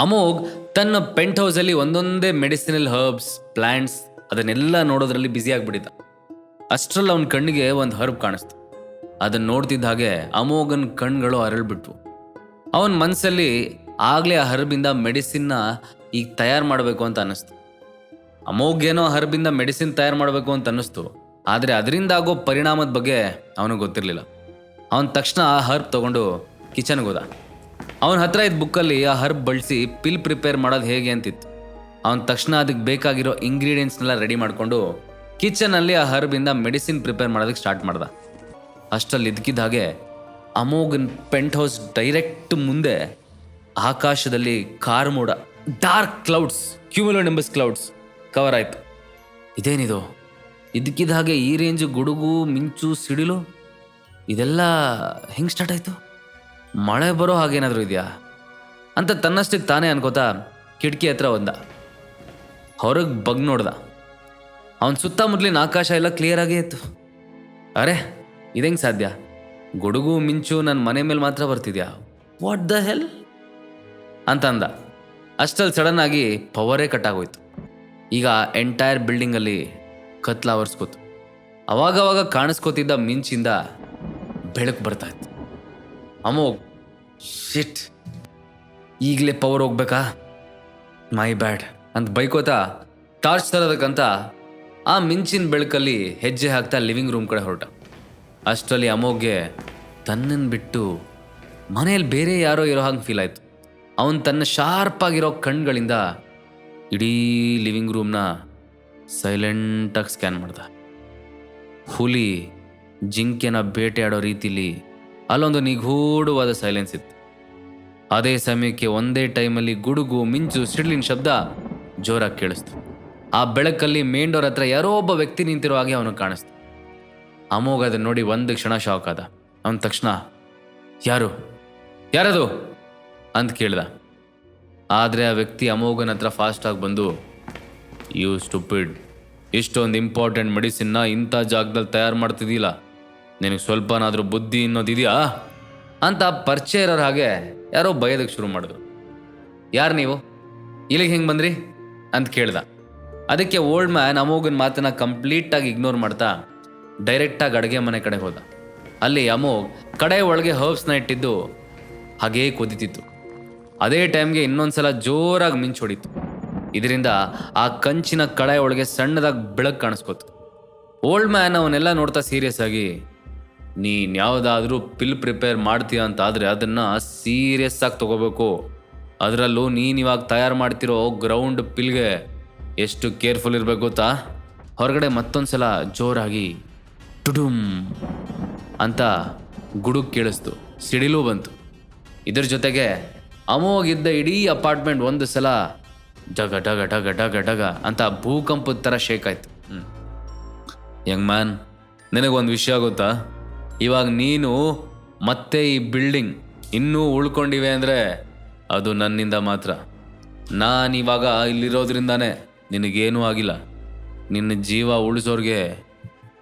ಅಮೋಘ್ ತನ್ನ ಪೆಂಟ್ ಹೌಸಲ್ಲಿ ಒಂದೊಂದೇ medicinal herbs plants ಅದನ್ನೆಲ್ಲ ನೋಡೋದ್ರಲ್ಲಿ ಬ್ಯುಸಿ ಆಗಿಬಿಟ್ಟಿದ್ದ. ಅಷ್ಟರಲ್ಲಿ ಅವನ ಕಣ್ಣಿಗೆ ಒಂದು ಹರ್ಬ್ ಕಾಣಿಸ್ತು. ಅದನ್ನ ನೋಡ್ತಿದ್ದ ಹಾಗೆ ಅಮೋಘನ್ ಕಣ್ಗಳು ಅರಳ್ಬಿಟ್ವು. ಅವನ ಮನಸ್ಸಲ್ಲಿ ಆಗಲೇ ಆ ಹರ್ಬಿಂದ ಮೆಡಿಸಿನ್ನ ಈಗ ತಯಾರು ಮಾಡಬೇಕು ಅಂತ ಅನ್ನಿಸ್ತು. ಏನೋ ಹರ್ಬಿಂದ ಮೆಡಿಸಿನ್ ತಯಾರು ಮಾಡಬೇಕು ಅಂತ ಅನ್ನಿಸ್ತು. ಆದರೆ ಅದರಿಂದ ಆಗೋ ಪರಿಣಾಮದ ಬಗ್ಗೆ ಅವನಿಗೆ ಗೊತ್ತಿರಲಿಲ್ಲ. ಅವನ ತಕ್ಷಣ ಆ ಹರ್ಬ್ ತಗೊಂಡು ಕಿಚನ್ಗೆ ಹೋದ. ಅವನ ಹತ್ರ ಇದ್ದ ಬುಕ್ಕಲ್ಲಿ ಆ ಹರ್ಬ್ ಬಳಸಿ ಪಿಲ್ ಪ್ರಿಪೇರ್ ಮಾಡೋದು ಹೇಗೆ ಅಂತಿತ್ತು. ಅವನ ತಕ್ಷಣ ಅದಕ್ಕೆ ಬೇಕಾಗಿರೋ ಇಂಗ್ರೀಡಿಯೆಂಟ್ಸ್ನೆಲ್ಲ ರೆಡಿ ಮಾಡಿಕೊಂಡು ಕಿಚನಲ್ಲಿ ಆ ಹರ್ಬಿಂದ ಮೆಡಿಸಿನ್ ಪ್ರಿಪೇರ್ ಮಾಡೋದಕ್ಕೆ ಸ್ಟಾರ್ಟ್ ಮಾಡ್ದ. ಅಷ್ಟರಲ್ಲಿ ಇದ್ಕಿದ್ದ ಹಾಗೆ ಅಮೋಗನ್ ಪೆಂಟ್ ಹೌಸ್ ಡೈರೆಕ್ಟ್ ಮುಂದೆ ಆಕಾಶದಲ್ಲಿ ಕಾರ್ ಮೋಡ dark clouds cumulonimbus clouds cover ಆಯ್ತು. ಇದೇನಿದು? ಇದ್ಕಿದ ಹಾಗೆ ಈ ರೇಂಜ್ ಗುಡುಗು, ಮಿಂಚು, ಸಿಡಿಲು, ಇದೆಲ್ಲ ಹೆಂಗೆ ಸ್ಟಾರ್ಟ್ ಆಯಿತು? ಮಳೆ ಬರೋ ಹಾಗೇನಾದರೂ ಇದೆಯಾ? ಅಂತ ತನ್ನಷ್ಟಕ್ಕೆ ತಾನೇ ಅನ್ಕೋತಾ ಕಿಟಕಿ ಹತ್ರ ಒಂದ. ಹೊರಗೆ ಬಗ್ ನೋಡ್ದ. ಅವನ ಸುತ್ತಮುತ್ತಲಿನ ಆಕಾಶ ಎಲ್ಲ ಕ್ಲಿಯರ್ ಆಗೇ ಇತ್ತು. ಅರೆ, ಇದಂಗೆ ಸಾಧ್ಯ? ಗುಡುಗು, ಮಿಂಚು ನನ್ನ ಮನೆ ಮೇಲೆ ಮಾತ್ರ ಬರ್ತಿದ್ಯಾ? ವಾಟ್ ದ ಹೆಲ್ ಅಂತ ಅಂದ. ಅಷ್ಟಲ್ಲಿ ಸಡನ್ ಆಗಿ ಪವರೇ ಕಟ್ ಆಗೋಯ್ತು. ಈಗ ಎಂಟೈರ್ ಬಿಲ್ಡಿಂಗಲ್ಲಿ ಕತ್ಲ ಆವರಿಸ್ಕೋತು. ಅವಾಗವಾಗ ಕಾಣಿಸ್ಕೋತಿದ್ದ ಮಿಂಚಿಂದ ಬೆಳಕು ಬರ್ತಾ ಇತ್ತು. ಅಮೋಘ್ ಶಿಟ್ ಈಗಲೇ ಪವರ್ ಹೋಗ್ಬೇಕಾ? ಮೈ ಬ್ಯಾಡ್ ಅಂತ ಬೈಕೋತಾ ಟಾರ್ಚ್ ತರೋದಕ್ಕಂತ ಆ ಮಿಂಚಿನ ಬೆಳಕಲ್ಲಿ ಹೆಜ್ಜೆ ಹಾಕ್ತಾ ಲಿವಿಂಗ್ ರೂಮ್ ಕಡೆ ಹೊರಟ. ಅಷ್ಟರಲ್ಲಿ ಅಮೋಗ್ಗೆ ತನ್ನನ್ನು ಬಿಟ್ಟು ಮನೆಯಲ್ಲಿ ಬೇರೆ ಯಾರೋ ಇರೋ ಹಾಗೆ ಫೀಲ್ ಆಯಿತು. ಅವನು ತನ್ನ ಶಾರ್ಪಾಗಿರೋ ಕಣ್ಗಳಿಂದ ಇಡೀ ಲಿವಿಂಗ್ ರೂಮ್ನ ಸೈಲೆಂಟಾಗಿ ಸ್ಕ್ಯಾನ್ ಮಾಡ್ದ. ಹುಲಿ, ಜಿಂಕೆನ ಬೇಟೆಯಾಡೋ ರೀತಿಲಿ ಅಲ್ಲೊಂದು ನಿಗೂಢವಾದ ಸೈಲೆನ್ಸ್ ಇತ್ತು. ಅದೇ ಸಮಯಕ್ಕೆ ಒಂದೇ ಟೈಮಲ್ಲಿ ಗುಡುಗು, ಮಿಂಚು, ಸಿಡ್ಲಿನ ಶಬ್ದ ಜೋರಾಗಿ ಕೇಳಿಸ್ತು. ಆ ಬೆಳಕಲ್ಲಿ ಮೇನ್ ಹತ್ರ ಯಾರೋ ಒಬ್ಬ ವ್ಯಕ್ತಿ ನಿಂತಿರೋ ಹಾಗೆ ಅವನು ಕಾಣಿಸ್ತು. ಅಮೋಘ ಅದನ್ನು ನೋಡಿ ಒಂದು ಕ್ಷಣ ಶಾಕ್ ಆದ. ಅವನ ತಕ್ಷಣ, ಯಾರು? ಯಾರದು? ಅಂತ ಕೇಳ್ದ. ಆದರೆ ಆ ವ್ಯಕ್ತಿ ಅಮೋಘನ ಹತ್ರ ಫಾಸ್ಟಾಗಿ ಬಂದು ಯು ಸ್ಟುಪಿಡ್ ಇಷ್ಟೊಂದು ಇಂಪಾರ್ಟೆಂಟ್ ಮೆಡಿಸಿನ್ನ ಇಂಥ ಜಾಗದಲ್ಲಿ ತಯಾರು ಮಾಡ್ತಿದ್ದಿಲ್ಲ ನಿನಗೆ ಸ್ವಲ್ಪನಾದರೂ ಬುದ್ಧಿ ಅನ್ನೋದಿದೆಯಾ ಅಂತ ಪರಿಚಯ ಇರೋರ ಹಾಗೆ ಯಾರೋ ಬಯೋದಕ್ಕೆ ಶುರು ಮಾಡಿದ್ರು. ಯಾರು ನೀವು? ಇಲ್ಲಿಗೆ ಹೆಂಗೆ ಬಂದ್ರಿ? ಅಂತ ಕೇಳ್ದ. ಅದಕ್ಕೆ ಓಲ್ಡ್ ಮ್ಯಾನ್ ಅಮೋಗನ ಮಾತನ್ನ ಕಂಪ್ಲೀಟಾಗಿ ಇಗ್ನೋರ್ ಮಾಡ್ತಾ ಡೈರೆಕ್ಟಾಗಿ ಅಡುಗೆ ಮನೆ ಕಡೆ ಹೋದ. ಅಲ್ಲಿ ಅಮೋಘ್ ಕಡೆ ಒಳಗೆ ಹರ್ಬ್ಸ್ನ ಇಟ್ಟಿದ್ದು ಹಾಗೇ ಕುದಿತಿತ್ತು. ಅದೇ ಟೈಮ್ಗೆ ಇನ್ನೊಂದ್ಸಲ ಜೋರಾಗಿ ಮಿಂಚು ಹೊಡಿತು. ಇದರಿಂದ ಆ ಕಂಚಿನ ಕಡೆ ಒಳಗೆ ಸಣ್ಣದಾಗಿ ಬೆಳಕು ಕಾಣಿಸ್ಕೋತು. ಓಲ್ಡ್ ಮ್ಯಾನ್ ಅವನ್ನೆಲ್ಲ ನೋಡ್ತಾ ಸೀರಿಯಸ್ ಆಗಿ ನೀನ್ ಯಾವುದಾದ್ರೂ ಪಿಲ್ ಪ್ರಿಪೇರ್ ಮಾಡ್ತೀಯ ಅಂತ ಆದ್ರೆ ಅದನ್ನ ಸೀರಿಯಸ್ ಆಗಿ ತಗೋಬೇಕು. ಅದರಲ್ಲೂ ನೀನು ಇವಾಗ ತಯಾರು ಮಾಡ್ತಿರೋ ಗ್ರೌಂಡ್ ಪಿಲ್ಗೆ ಎಷ್ಟು ಕೇರ್ಫುಲ್ ಇರಬೇಕು ಗೊತ್ತಾ? ಹೊರಗಡೆ ಮತ್ತೊಂದ್ಸಲ ಜೋರಾಗಿ ಟುಡುಮ್ ಅಂತ ಗುಡುಗ್ ಕೇಳಿಸ್ತು. ಸಿಡಿಲು ಬಂತು. ಇದ್ರ ಜೊತೆಗೆ ಅಮೋಗಿದ್ದ ಇಡೀ ಅಪಾರ್ಟ್ಮೆಂಟ್ ಒಂದು ಸಲ ಡಗ ಡಗ ಡಗ ಡಗ ಡಗ ಅಂತ ಭೂಕಂಪದ ಥರ ಶೇಕ್ ಆಯ್ತು. ಹ್ಮ್. ಯಂಗ್ ಮ್ಯಾನ್, ನಿನಗೊಂದು ವಿಷಯ ಗೊತ್ತಾ? ಇವಾಗ ನೀನು ಮತ್ತೆ ಈ ಬಿಲ್ಡಿಂಗ್ ಇನ್ನೂ ಉಳ್ಕೊಂಡಿವೆ ಅಂದರೆ ಅದು ನನ್ನಿಂದ ಮಾತ್ರ. ನಾನಿವಾಗ ಇಲ್ಲಿರೋದ್ರಿಂದಾನೇ ನಿನಗೇನೂ ಆಗಿಲ್ಲ. ನಿನ್ನ ಜೀವ ಉಳಿಸೋರಿಗೆ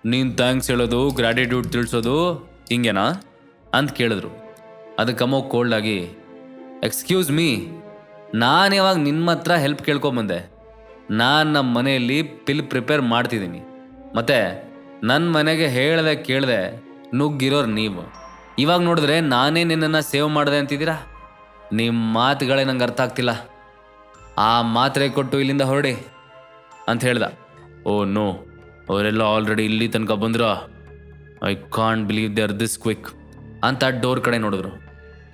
ನೀನು ಥ್ಯಾಂಕ್ಸ್ ಹೇಳೋದು ಗ್ರ್ಯಾಟಿಟ್ಯೂಡ್ ತಿಳಿಸೋದು ಹಿಂಗೇನಾ ಅಂತ ಕೇಳಿದ್ರು. ಅದಕ್ಕೆ ಅಮ್ಮ ಕೋಲ್ಡ್ ಆಗಿ ಎಕ್ಸ್ಕ್ಯೂಸ್ ಮೀ ನಾನು ಯಾವಾಗ ನಿಮ್ಮ ಹತ್ರ ಹೆಲ್ಪ್ ಕೇಳ್ಕೊಂಬಂದೆ. ನಾನು ನಮ್ಮ ಮನೆಯಲ್ಲಿ ಪಿಲ್ ಪ್ರಿಪೇರ್ ಮಾಡ್ತಿದ್ದೀನಿ. ಮತ್ತೆ ನನ್ನ ಮನೆಗೆ ಹೇಳ್ದೆ ಕೇಳ್ದೆ ನುಗ್ಗಿರೋರು ನೀವು. ಇವಾಗ ನೋಡಿದ್ರೆ ನಾನೇ ನಿನ್ನನ್ನು ಸೇವ್ ಮಾಡಿದೆ ಅಂತಿದ್ದೀರಾ? ನಿಮ್ಮ ಮಾತುಗಳೇ ನಂಗೆ ಅರ್ಥ ಆಗ್ತಿಲ್ಲ. ಆ ಮಾತ್ರೆ ಕೊಟ್ಟು ಇಲ್ಲಿಂದ ಹೊರಡಿ, ಅಂತ ಹೇಳ್ದ. ಓ, ನೋ. ಅವರೆಲ್ಲ ಆಲ್ರೆಡಿ ಇಲ್ಲಿ ತನಕ ಬಂದ್ರ? I can't believe they are this quick, ಅಂತ ಡೋರ್ ಕಡೆ ನೋಡಿದ್ರು.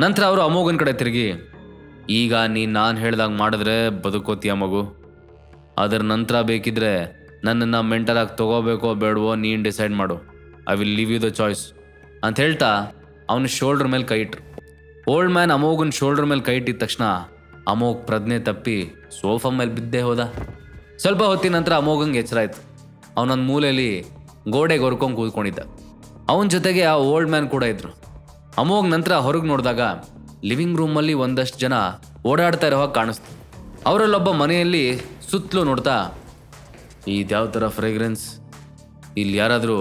ನಂತರ ಅವರು ಅಮೋಘನ್ ಕಡೆ ತಿರುಗಿ, ಈಗ ನೀನು ನಾನು ಹೇಳ್ದಾಗ ಮಾಡಿದ್ರೆ ಬದುಕೋತೀಯ ಮಗು. ಅದರ ನಂತರ ಬೇಕಿದ್ರೆ ನನ್ನನ್ನು ಮೆಂಟಲಾಗಿ ತಗೋಬೇಕೋ ಬೇಡವೋ ನೀನು ಡಿಸೈಡ್ ಮಾಡು. I will leave you the choice ಅಂತ ಹೇಳ್ತಾ ಅವನ ಶೋಲ್ಡರ್ ಮೇಲೆ ಕೈ ಇಟ್ರು. ಓಲ್ಡ್ ಮ್ಯಾನ್ ಅಮೋಘನ್ ಶೋಲ್ಡರ್ ಮೇಲೆ ಕೈ ಇಟ್ಟಿದ ತಕ್ಷಣ ಅಮೋಘ್ ಪ್ರಜ್ಞೆ ತಪ್ಪಿ ಸೋಫಾ ಮೇಲೆ ಬಿದ್ದೇ ಹೋದ. ಸ್ವಲ್ಪ ಹೊತ್ತಿನ ನಂತರ ಅಮೋಘಂಗೆ ಎಚ್ಚರ ಆಯ್ತು. ಅವನೊಂದು ಮೂಲೆಯಲ್ಲಿ ಗೋಡೆಗೆ ಹೊರ್ಕೊಂಡು ಕೂತ್ಕೊಂಡಿದ್ದ. ಅವನ ಜೊತೆಗೆ ಆ ಓಲ್ಡ್ ಮ್ಯಾನ್ ಕೂಡ ಇದ್ರು. ಅಮೋಘ್ ನಂತರ ಹೊರಗೆ ನೋಡಿದಾಗ ಲಿವಿಂಗ್ ರೂಮಲ್ಲಿ ಒಂದಷ್ಟು ಜನ ಓಡಾಡ್ತಾ ಇರೋ ಹಾಗೆ ಕಾಣಿಸ್ತು. ಅವರಲ್ಲೊಬ್ಬ ಮನೆಯಲ್ಲಿ ಸುತ್ತಲೂ ನೋಡ್ತಾ ಇದ್ಯಾವ ಥರ ಫ್ರೇಗ್ರೆನ್ಸ್ ಇಲ್ಲಿ ಯಾರಾದರೂ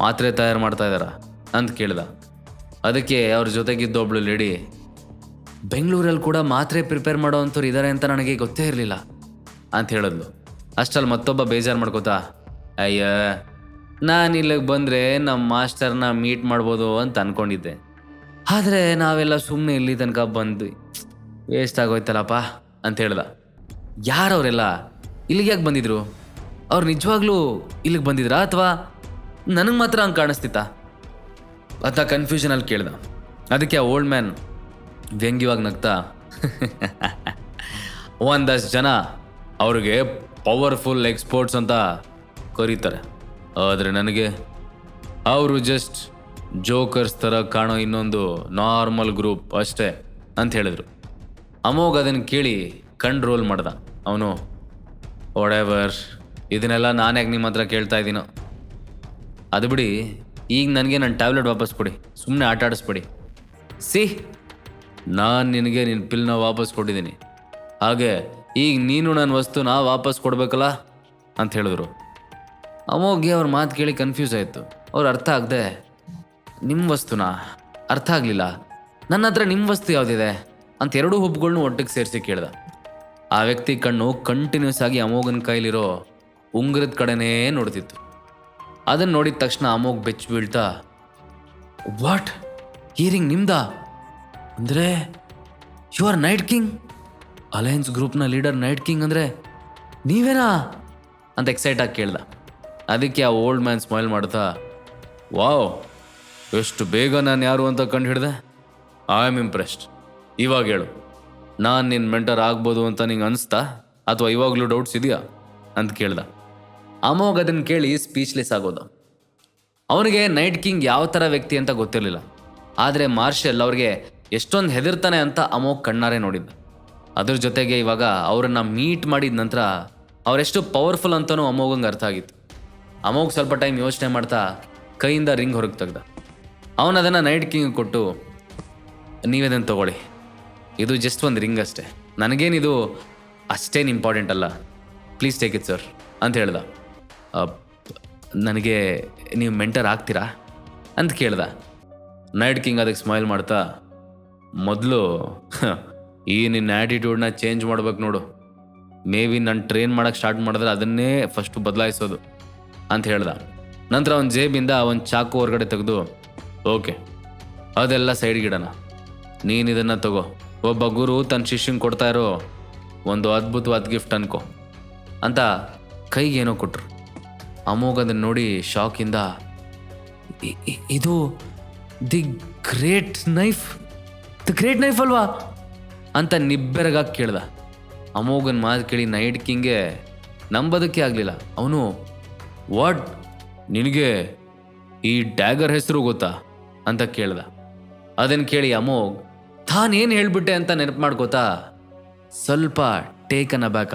ಮಾತ್ರೆ ತಯಾರು ಮಾಡ್ತಾ ಇದ್ದಾರಾ ಅಂತ ಕೇಳ್ದ. ಅದಕ್ಕೆ ಅವ್ರ ಜೊತೆಗಿದ್ದ ಒಬ್ಳು ಲೇಡಿ ಬೆಂಗಳೂರಲ್ಲಿ ಕೂಡ ಮಾತ್ರೆ ಪ್ರಿಪೇರ್ ಮಾಡೋ ಅಂಥವ್ರು ಇದ್ದಾರೆ ಅಂತ ನನಗೆ ಗೊತ್ತೇ ಇರಲಿಲ್ಲ ಅಂತ ಹೇಳಿದ್ಲು. ಅಷ್ಟಲ್ಲಿ ಮತ್ತೊಬ್ಬ ಬೇಜಾರು ಮಾಡ್ಕೋತಾ, ಅಯ್ಯ, ನಾನು ಇಲ್ಲಿಗೆ ಬಂದರೆ ನಮ್ಮ ಮಾಸ್ಟರ್ನ ಮೀಟ್ ಮಾಡ್ಬೋದು ಅಂತ ಅಂದ್ಕೊಂಡಿದ್ದೆ ಆದರೆ ನಾವೆಲ್ಲ ಸುಮ್ಮನೆ ಇಲ್ಲಿ ತನಕ ಬಂದ್ವಿ. ವೇಸ್ಟ್ ಆಗೋಯ್ತಲ್ಲಪ್ಪ ಅಂತ ಹೇಳ್ದ. ಯಾರವರೆಲ್ಲ ಇಲ್ಲಿಗೆ ಯಾಕೆ ಬಂದಿದ್ರು? ಅವ್ರು ನಿಜವಾಗ್ಲೂ ಇಲ್ಲಿಗೆ ಬಂದಿದ್ರಾ ಅಥವಾ ನನಗೆ ಮಾತ್ರ ಹಂಗೆ ಕಾಣಿಸ್ತಿತ್ತ? ಅಂತ ಕನ್ಫ್ಯೂಷನಲ್ಲಿ ಕೇಳ್ದ. ಅದಕ್ಕೆ ಆ ಓಲ್ಡ್ ಮ್ಯಾನ್ ವ್ಯಂಗ್ಯವಾಗಿ ನಗ್ತಾ, ಒಂದಷ್ಟು ಜನ ಅವ್ರಿಗೆ ಪವರ್ಫುಲ್ ಎಕ್ಸ್ಪೋರ್ಟ್ಸ್ ಅಂತ ಕರೀತಾರೆ. ಆದರೆ ನನಗೆ ಅವರು ಜಸ್ಟ್ ಜೋಕರ್ಸ್ ಥರ ಕಾಣೋ ಇನ್ನೊಂದು ನಾರ್ಮಲ್ ಗ್ರೂಪ್ ಅಷ್ಟೇ ಅಂತ ಹೇಳಿದ್ರು. ಅಮೋಘ್ ಅದನ್ನು ಕೇಳಿ ಕಂಟ್ರೋಲ್ ರೋಲ್ ಮಾಡ್ದ. ಅವನು ಒಡೆವರ್ ಇದನ್ನೆಲ್ಲ ನಾನೇ ನಿಮ್ಮ ಹತ್ರ ಕೇಳ್ತಾ ಇದ್ದೀನೋ? ಅದು ಬಿಡಿ, ಈಗ ನನಗೆ ನನ್ನ ಟ್ಯಾಬ್ಲೆಟ್ ವಾಪಸ್ ಕೊಡಿ. ಸುಮ್ಮನೆ ಆಟ ಆಡಿಸ್ಬೇಡಿ. ಸಿ, ನಾನು ನಿನಗೆ ನಿನ್ನ ಪಿಲ್ನ ವಾಪಸ್ ಕೊಟ್ಟಿದ್ದೀನಿ. ಹಾಗೆ, ಈಗ ನೀನು ನನ್ನ ವಸ್ತುನ ವಾಪಸ್ ಕೊಡಬೇಕಲ್ಲ? ಅಂತ ಹೇಳಿದ್ರು. ಅಮೋಘ್ಗೆ ಅವ್ರ ಮಾತು ಕೇಳಿ ಕನ್ಫ್ಯೂಸ್ ಆಯಿತು. ಅವ್ರು ಅರ್ಥ ಆಗದೆ ನಿಮ್ಮ ವಸ್ತುನ? ಅರ್ಥ ಆಗಲಿಲ್ಲ. ನನ್ನ ಹತ್ರ ನಿಮ್ಮ ವಸ್ತು ಯಾವುದಿದೆ? ಅಂತ ಎರಡೂ ಹುಬ್ಬುಗಳ್ನು ಒಟ್ಟಿಗೆ ಸೇರಿಸಿ ಕೇಳ್ದ. ಆ ವ್ಯಕ್ತಿ ಕಣ್ಣು ಕಂಟಿನ್ಯೂಸ್ ಆಗಿ ಅಮೋಘನ ಕೈಲಿರೋ ಉಂಗುರದ ಕಡೆನೇ ನೋಡ್ತಿತ್ತು. ಅದನ್ನು ನೋಡಿದ ತಕ್ಷಣ ಅಮೋಗ್ ಬೆಚ್ಚ ಬೀಳ್ತಾ ವಾಟ್ ಹೀರಿಂಗ್ ನಿಮ್ದ? ಅಂದರೆ you are night king alliance ಗ್ರೂಪ್ನ ಲೀಡರ್ ನೈಟ್ ಕಿಂಗ್ ಅಂದರೆ, ನೀವೇನಾ? ಅಂತ ಎಕ್ಸೈಟ್ ಆಗಿ ಕೇಳ್ದ. ಅದಕ್ಕೆ ಆ ಓಲ್ಡ್ ಮ್ಯಾನ್ ಸ್ಮೈಲ್ ಮಾಡ್ತಾ ವಾವ್ ಎಷ್ಟು ಬೇಗ ನಾನು ಯಾರು ಅಂತ ಕಂಡು ಹಿಡಿದೆ? ಐ ಆಮ್ ಇಂಪ್ರೆಸ್ಡ್ ಇವಾಗ ಹೇಳು. ನಾನು ನಿನ್ನ ಮೆಂಟರ್ ಆಗ್ಬೋದು ಅಂತ ನಿಂಗೆ ಅನಿಸ್ತಾ? ಅಥವಾ ಇವಾಗಲೂ ಡೌಟ್ಸ್ ಇದೆಯಾ? ಅಂತ ಕೇಳ್ದ. ಅಮೋಘ್ ಅದನ್ನು ಕೇಳಿ ಸ್ಪೀಚ್ಲೆಸ್ ಆಗೋದು. ಅವನಿಗೆ ನೈಟ್ ಕಿಂಗ್ ಯಾವ ಥರ ವ್ಯಕ್ತಿ ಅಂತ ಗೊತ್ತಿರಲಿಲ್ಲ. ಆದರೆ ಮಾರ್ಷಲ್ ಅವ್ರಿಗೆ ಎಷ್ಟೊಂದು ಹೆದರ್ತಾನೆ ಅಂತ ಅಮೋಘ್ ಕಣ್ಣಾರೆ ನೋಡಿದ್ದ ಅದ್ರ ಜೊತೆಗೆ ಇವಾಗ ಅವರನ್ನ ಮೀಟ್ ಮಾಡಿದ ನಂತರ ಅವರೆಷ್ಟು ಪವರ್ಫುಲ್ ಅಂತಲೂ ಅಮೋಘಂಗೆ ಅರ್ಥ ಆಗಿತ್ತು. ಅಮೋಘ್ ಸ್ವಲ್ಪ ಟೈಮ್ ಯೋಚನೆ ಮಾಡ್ತಾ ಕೈಯಿಂದ ರಿಂಗ್ ಹೊರಗೆ ತೆಗ್ದ. ಅವನು ಅದನ್ನು ನೈಟ್ ಕಿಂಗ್ ಕೊಟ್ಟು ನೀವೇದನ್ನು ತಗೊಳ್ಳಿ. ಇದು ಜಸ್ಟ್ ಒಂದು ರಿಂಗ್ ಅಷ್ಟೇ. ನನಗೇನಿದು ಅಷ್ಟೇನು ಇಂಪಾರ್ಟೆಂಟ್ ಅಲ್ಲ. ಪ್ಲೀಸ್ ಟೇಕ್ ಇಟ್ ಸರ್ ಅಂತ ಹೇಳ್ದ. ನನಗೆ ನೀವು ಮೆಂಟರ್ ಆಗ್ತೀರಾ ಅಂತ ಕೇಳ್ದ. ನೈಟ್ ಕಿಂಗ್ ಅದಕ್ಕೆ ಸ್ಮೈಲ್ ಮಾಡ್ತಾ, ಮೊದಲು ಈ ನಿನ್ನ ಆ್ಯಟಿಟ್ಯೂಡ್ನ ಚೇಂಜ್ ಮಾಡ್ಬೇಕು ನೋಡು. ಮೇ ಬಿ ನಾನು ಟ್ರೈನ್ ಮಾಡೋಕ್ಕೆ ಸ್ಟಾರ್ಟ್ ಮಾಡಿದ್ರೆ ಅದನ್ನೇ ಫಸ್ಟು ಬದಲಾಯಿಸೋದು ಅಂತ ಹೇಳ್ದ. ನಂತರ ಅವನ ಜೇಬಿಂದ ಒಂದು ಚಾಕು ಹೊರಗಡೆ ತೆಗೆದು, ಓಕೆ, ಅದೆಲ್ಲ ಸೈಡ್ಗಿಡೋಣ ನೀನು ಇದನ್ನು ತಗೋ. ಒಬ್ಬ ಗುರು ತನ್ನ ಶಿಷ್ಯಂಗೆ ಕೊಡ್ತಾ ಇರೋ ಒಂದು ಅದ್ಭುತವಾದ ಗಿಫ್ಟ್ ಅನ್ಕೋ. ಅಂತ ಕೈಗೆ ಏನೋ ಕೊಟ್ರು. ಅಮೋಘ್ ಅದನ್ನು ನೋಡಿ ಶಾಕಿಂದ ಇದು the great knife? The great knife ಅಲ್ವಾ? ಅಂತ ನಿಬ್ಬೆರಗಾಗಿ ಕೇಳ್ದ. ಅಮೋಘನ್ ಮಾತು ಕೇಳಿ ನೈಟ್ ಕಿಂಗೆ, ನಂಬೋದಕ್ಕೆ ಆಗಲಿಲ್ಲ. ಅವನು, ವಾಟ್? ನಿನಗೆ ಈ ಡ್ಯಾಗರ್ ಹೆಸರು ಗೊತ್ತಾ? ಅಂತ ಕೇಳ್ದ. ಅದನ್ನು ಕೇಳಿ ಅಮೋಘ್, ತಾನೇನು ಹೇಳ್ಬಿಟ್ಟೆ ಅಂತ ನೆನಪು ಮಾಡ್ಕೋತಾ? ಸ್ವಲ್ಪ ಟೇಕನ್ ಅಬ್ಯಾಕ್